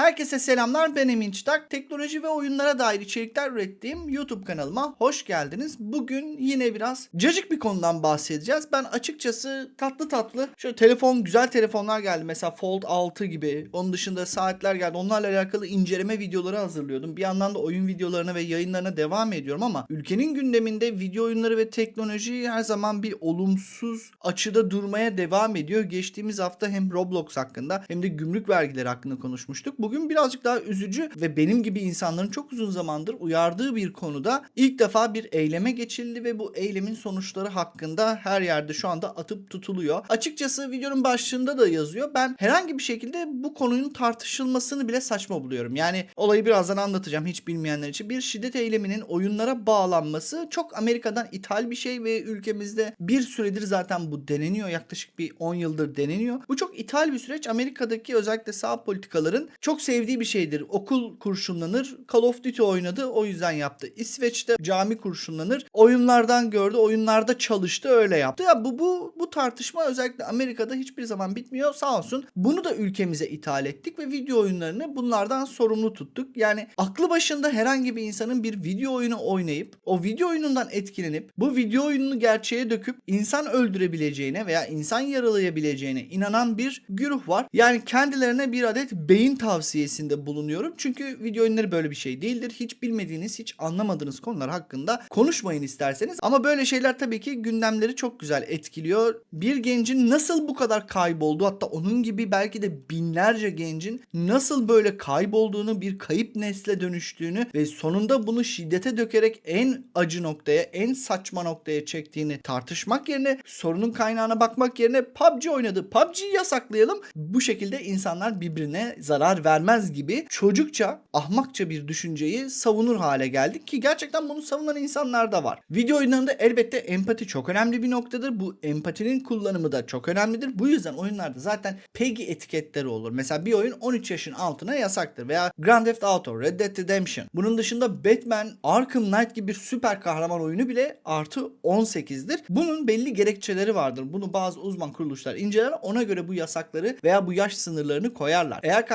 Herkese selamlar ben Emin Çıtak. Teknoloji ve oyunlara dair içerikler ürettiğim YouTube kanalıma hoş geldiniz. Bugün yine biraz cacık bir konudan bahsedeceğiz. Ben açıkçası tatlı tatlı şöyle telefon güzel telefonlar geldi. Mesela Fold 6 gibi. Onun dışında saatler geldi. Onlarla alakalı inceleme videoları hazırlıyordum. Bir yandan da oyun videolarına ve yayınlarına devam ediyorum ama ülkenin gündeminde video oyunları ve teknoloji her zaman bir olumsuz açıda durmaya devam ediyor. Geçtiğimiz hafta hem Roblox hakkında hem de gümrük vergileri hakkında konuşmuştuk. Bugün birazcık daha üzücü ve benim gibi insanların çok uzun zamandır uyardığı bir konuda ilk defa bir eyleme geçildi ve bu eylemin sonuçları hakkında her yerde şu anda atıp tutuluyor. Açıkçası videonun başlığında da yazıyor. Ben herhangi bir şekilde bu konunun tartışılmasını bile saçma buluyorum. Yani olayı birazdan anlatacağım hiç bilmeyenler için. Bir şiddet eyleminin oyunlara bağlanması çok Amerika'dan ithal bir şey ve ülkemizde bir süredir zaten bu deneniyor. Yaklaşık bir 10 yıldır deneniyor. Bu çok ithal bir süreç. Amerika'daki özellikle sağ politikaların çok sevdiği bir şeydir. Okul kurşunlanır. Call of Duty oynadı. O yüzden yaptı. İsveç'te cami kurşunlanır. Oyunlardan gördü. Oyunlarda çalıştı. Öyle yaptı. Ya bu bu bu tartışma özellikle Amerika'da hiçbir zaman bitmiyor. Sağ olsun. Bunu da ülkemize ithal ettik ve video oyunlarını bunlardan sorumlu tuttuk. Yani aklı başında herhangi bir insanın bir video oyunu oynayıp o video oyunundan etkilenip bu video oyununu gerçeğe döküp insan öldürebileceğine veya insan yaralayabileceğine inanan bir güruh var. Yani kendilerine bir adet beyin tavsiyesinde bulunuyorum. Çünkü video oyunları böyle bir şey değildir. Hiç bilmediğiniz, hiç anlamadığınız konular hakkında konuşmayın isterseniz. Ama böyle şeyler tabii ki gündemleri çok güzel etkiliyor. Bir gencin nasıl bu kadar kaybolduğu hatta onun gibi belki de binlerce gencin nasıl böyle kaybolduğunu, bir kayıp nesle dönüştüğünü ve sonunda bunu şiddete dökerek en acı noktaya, en saçma noktaya çektiğini tartışmak yerine sorunun kaynağına bakmak yerine PUBG oynadı. PUBG'yi yasaklayalım. Bu şekilde insanlar birbirine zarar vermez gibi çocukça, ahmakça bir düşünceyi savunur hale geldik ki gerçekten bunu savunan insanlar da var. Video oyunlarında elbette empati çok önemli bir noktadır. Bu empatinin kullanımı da çok önemlidir. Bu yüzden oyunlarda zaten PEGI etiketleri olur. Mesela bir oyun 13 yaşın altına yasaktır veya Grand Theft Auto, Red Dead Redemption. Bunun dışında Batman, Arkham Knight gibi bir süper kahraman oyunu bile artı 18'dir. Bunun belli gerekçeleri vardır. Bunu bazı uzman kuruluşlar inceler. Ona göre bu yasakları veya bu yaş sınırlarını koyarlar. Eğer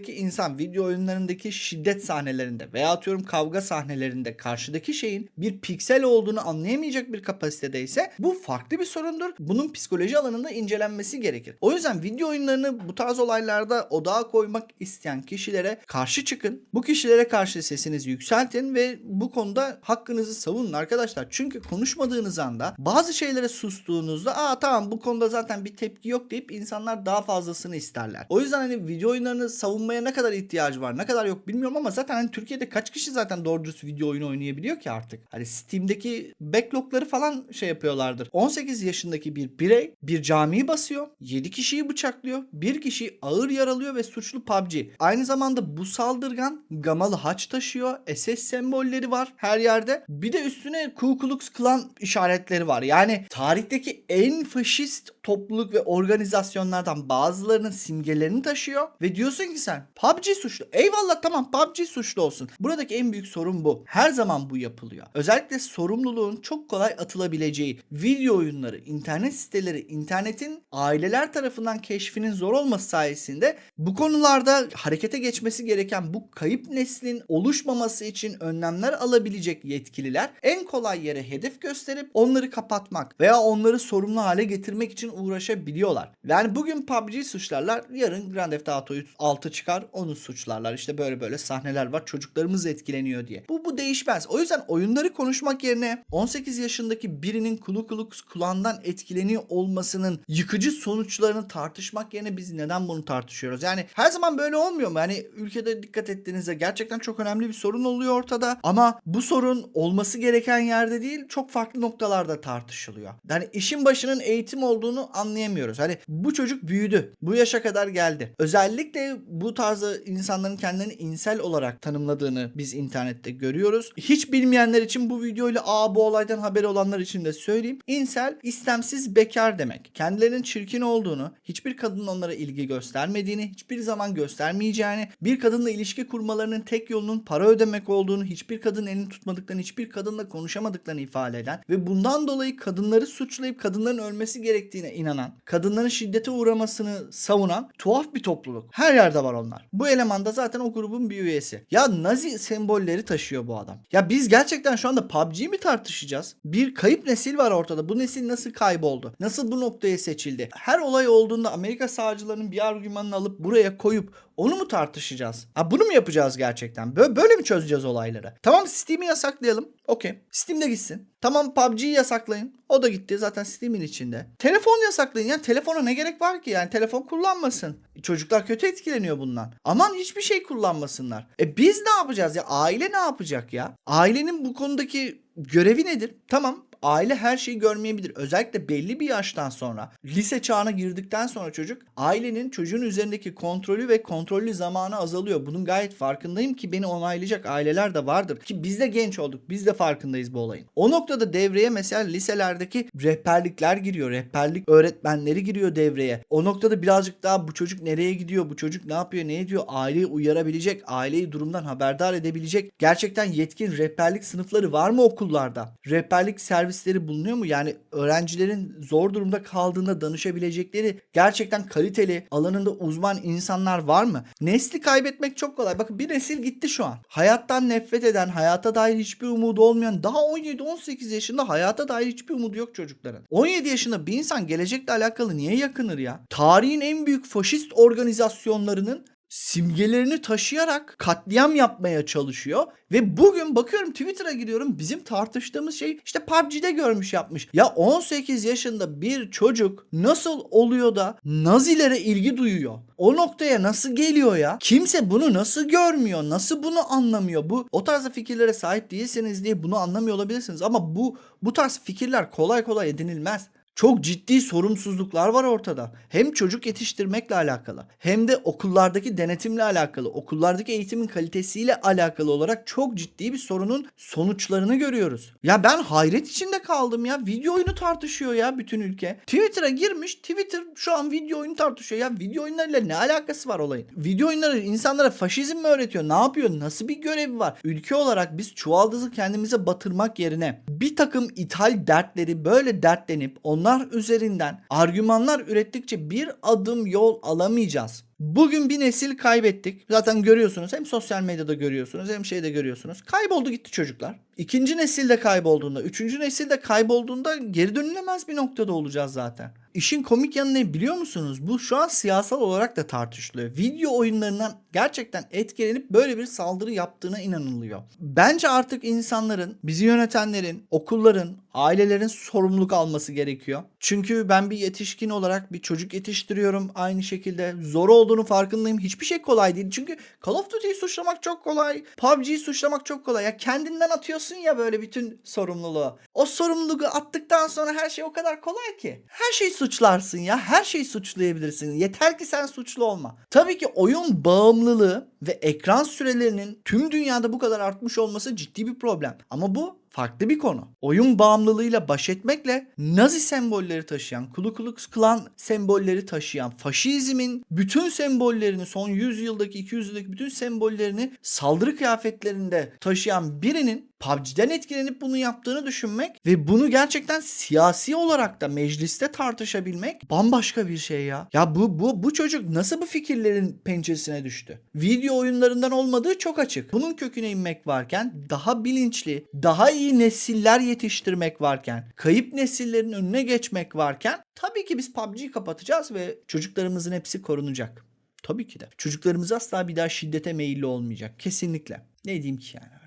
karşınızdaki insan video oyunlarındaki şiddet sahnelerinde veya atıyorum kavga sahnelerinde karşıdaki şeyin bir piksel olduğunu anlayamayacak bir kapasitedeyse bu farklı bir sorundur. Bunun psikoloji alanında incelenmesi gerekir. O yüzden video oyunlarını bu tarz olaylarda odağa koymak isteyen kişilere karşı çıkın. Bu kişilere karşı sesinizi yükseltin ve bu konuda hakkınızı savunun arkadaşlar. Çünkü konuşmadığınız anda bazı şeylere sustuğunuzda aa tamam bu konuda zaten bir tepki yok deyip insanlar daha fazlasını isterler. O yüzden hani video oyunlarını savunmaya ne kadar ihtiyacı var ne kadar yok bilmiyorum ama zaten hani Türkiye'de kaç kişi zaten doğru dürüst video oyunu oynayabiliyor ki artık. Hani Steam'deki backlogları falan şey yapıyorlardır. 18 yaşındaki bir birey bir camiyi basıyor. 7 kişiyi bıçaklıyor. Bir kişiyi ağır yaralıyor ve suçlu PUBG. Aynı zamanda bu saldırgan gamalı haç taşıyor. SS sembolleri var her yerde. Bir de üstüne Ku Klux Klan işaretleri var. Yani tarihteki en faşist topluluk ve organizasyonlardan bazılarının simgelerini taşıyor ve diyorsun ki sen PUBG suçlu. Eyvallah tamam PUBG suçlu olsun. Buradaki en büyük sorun bu. Her zaman bu yapılıyor. Özellikle sorumluluğun çok kolay atılabileceği video oyunları, internet siteleri, internetin aileler tarafından keşfinin zor olması sayesinde bu konularda harekete geçmesi gereken bu kayıp neslin oluşmaması için önlemler alabilecek yetkililer en kolay yere hedef gösterip onları kapatmak veya onları sorumlu hale getirmek için uğraşabiliyorlar. Yani bugün PUBG suçlarlar, yarın Grand Theft Auto'yu 6 çıkar, onu suçlarlar. İşte böyle böyle sahneler var. Çocuklarımız etkileniyor diye. Bu bu değişmez. O yüzden oyunları konuşmak yerine 18 yaşındaki birinin Ku Klux Klan'dan etkileniyor olmasının yıkıcı sonuçlarını tartışmak yerine biz neden bunu tartışıyoruz? Yani her zaman böyle olmuyor mu? Yani ülkede dikkat ettiğinizde gerçekten çok önemli bir sorun oluyor ortada ama bu sorun olması gereken yerde değil çok farklı noktalarda tartışılıyor. Yani işin başının eğitim olduğunu anlayamıyoruz. Hani bu çocuk büyüdü. Bu yaşa kadar geldi. Özellikle bu tarzı insanların kendilerini insel olarak tanımladığını biz internette görüyoruz. Hiç bilmeyenler için bu videoyla aa bu olaydan haberi olanlar için de söyleyeyim. İnsel istemsiz bekar demek. Kendilerinin çirkin olduğunu, hiçbir kadının onlara ilgi göstermediğini, hiçbir zaman göstermeyeceğini, bir kadınla ilişki kurmalarının tek yolunun para ödemek olduğunu, hiçbir kadın elini tutmadıklarını, hiçbir kadınla konuşamadıklarını ifade eden ve bundan dolayı kadınları suçlayıp kadınların ölmesi gerektiğine inanan, kadınların şiddete uğramasını savunan tuhaf bir topluluk. Her yerde var onlar. Onlar. Bu eleman da zaten o grubun bir üyesi. Ya Nazi sembolleri taşıyor bu adam. Ya biz gerçekten şu anda PUBG'yi mi tartışacağız? Bir kayıp nesil var ortada. Bu nesil nasıl kayboldu? Nasıl bu noktaya seçildi? Her olay olduğunda Amerika sağcılarının bir argümanını alıp buraya koyup onu mu tartışacağız? Ha bunu mu yapacağız gerçekten? Böyle, böyle mi çözeceğiz olayları? Tamam Steam'i yasaklayalım. Okey. Steam'de gitsin. Tamam PUBG'yi yasaklayın. O da gitti. Zaten Steam'in içinde. Telefon yasaklayın. Yani telefona ne gerek var ki? Yani telefon kullanmasın. Çocuklar kötü etkileniyor bundan. Aman hiçbir şey kullanmasınlar. E biz ne yapacağız ya? Aile ne yapacak ya? Ailenin bu konudaki görevi nedir? Tamam aile her şeyi görmeyebilir. Özellikle belli bir yaştan sonra lise çağına girdikten sonra çocuk ailenin çocuğun üzerindeki kontrolü ve kontrollü zamanı azalıyor. Bunun gayet farkındayım ki beni onaylayacak aileler de vardır. Ki biz de genç olduk. Biz de farkındayız bu olayın. O noktada devreye mesela liselerdeki rehberlikler giriyor. Rehberlik öğretmenleri giriyor devreye. O noktada birazcık daha bu çocuk nereye gidiyor? Bu çocuk ne yapıyor? Ne ediyor? Aileyi uyarabilecek. Aileyi durumdan haberdar edebilecek. Gerçekten yetkin rehberlik sınıfları var mı okullarda? Rehberlik servisleri bulunuyor mu? Yani öğrencilerin zor durumda kaldığında danışabilecekleri gerçekten kaliteli alanında uzman insanlar var mı? Nesli kaybetmek çok kolay. Bakın bir nesil gitti şu an. Hayattan nefret eden, hayata dair hiçbir umudu olmayan daha 17-18 yaşında hayata dair hiçbir umudu yok çocukların. 17 yaşında bir insan gelecekle alakalı niye yakınır ya? Tarihin en büyük faşist organizasyonlarının simgelerini taşıyarak katliam yapmaya çalışıyor. Ve bugün bakıyorum Twitter'a giriyorum bizim tartıştığımız şey işte PUBG'de görmüş yapmış. Ya 18 yaşında bir çocuk nasıl oluyor da Nazilere ilgi duyuyor? O noktaya nasıl geliyor ya? Kimse bunu nasıl görmüyor? Nasıl bunu anlamıyor? Bu o tarz fikirlere sahip değilseniz diye bunu anlamıyor olabilirsiniz ama bu bu tarz fikirler kolay kolay edinilmez. Çok ciddi sorumsuzluklar var ortada. Hem çocuk yetiştirmekle alakalı hem de okullardaki denetimle alakalı, okullardaki eğitimin kalitesiyle alakalı olarak çok ciddi bir sorunun sonuçlarını görüyoruz. Ya ben hayret içinde kaldım ya. Video oyunu tartışıyor ya bütün ülke. Twitter'a girmiş. Twitter şu an video oyunu tartışıyor. Ya video oyunlarıyla ne alakası var olayın? Video oyunları insanlara faşizm mi öğretiyor? Ne yapıyor? Nasıl bir görevi var? Ülke olarak biz çuvaldızı kendimize batırmak yerine bir takım ithal dertleri böyle dertlenip onlar üzerinden argümanlar ürettikçe bir adım yol alamayacağız. Bugün bir nesil kaybettik. Zaten görüyorsunuz hem sosyal medyada görüyorsunuz hem şeyde görüyorsunuz. Kayboldu gitti çocuklar. İkinci nesil de kaybolduğunda, üçüncü nesil de kaybolduğunda geri dönülemez bir noktada olacağız zaten. İşin komik yanı ne biliyor musunuz? Bu şu an siyasal olarak da tartışılıyor. Video oyunlarından gerçekten etkilenip böyle bir saldırı yaptığına inanılıyor. Bence artık insanların, bizi yönetenlerin, okulların, ailelerin sorumluluk alması gerekiyor. Çünkü ben bir yetişkin olarak bir çocuk yetiştiriyorum aynı şekilde. Zor olduğunu farkındayım. Hiçbir şey kolay değil. Çünkü Call of Duty'yi suçlamak çok kolay. PUBG'yi suçlamak çok kolay. Ya kendinden atıyorsun ya böyle bütün sorumluluğu. O sorumluluğu attıktan sonra her şey o kadar kolay ki. Her şeyi suçlarsın ya. Her şeyi suçlayabilirsin. Yeter ki sen suçlu olma. Tabii ki oyun bağımlılığı ve ekran sürelerinin tüm dünyada bu kadar artmış olması ciddi bir problem. Ama bu farklı bir konu. Oyun bağımlılığıyla baş etmekle Nazi sembolleri taşıyan, Ku Klux Klan sembolleri taşıyan, faşizmin bütün sembollerini son 100 yıldaki 200 yıldaki bütün sembollerini saldırı kıyafetlerinde taşıyan birinin PUBG'den etkilenip bunu yaptığını düşünmek ve bunu gerçekten siyasi olarak da mecliste tartışabilmek bambaşka bir şey ya. Ya bu bu bu çocuk nasıl bu fikirlerin pençesine düştü? Video oyunlarından olmadığı çok açık. Bunun köküne inmek varken daha bilinçli, daha iyi nesiller yetiştirmek varken, kayıp nesillerin önüne geçmek varken tabii ki biz PUBG'yi kapatacağız ve çocuklarımızın hepsi korunacak. Tabii ki de. Çocuklarımız asla bir daha şiddete meyilli olmayacak. Kesinlikle. Ne diyeyim ki yani.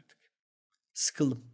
Sıkıldım.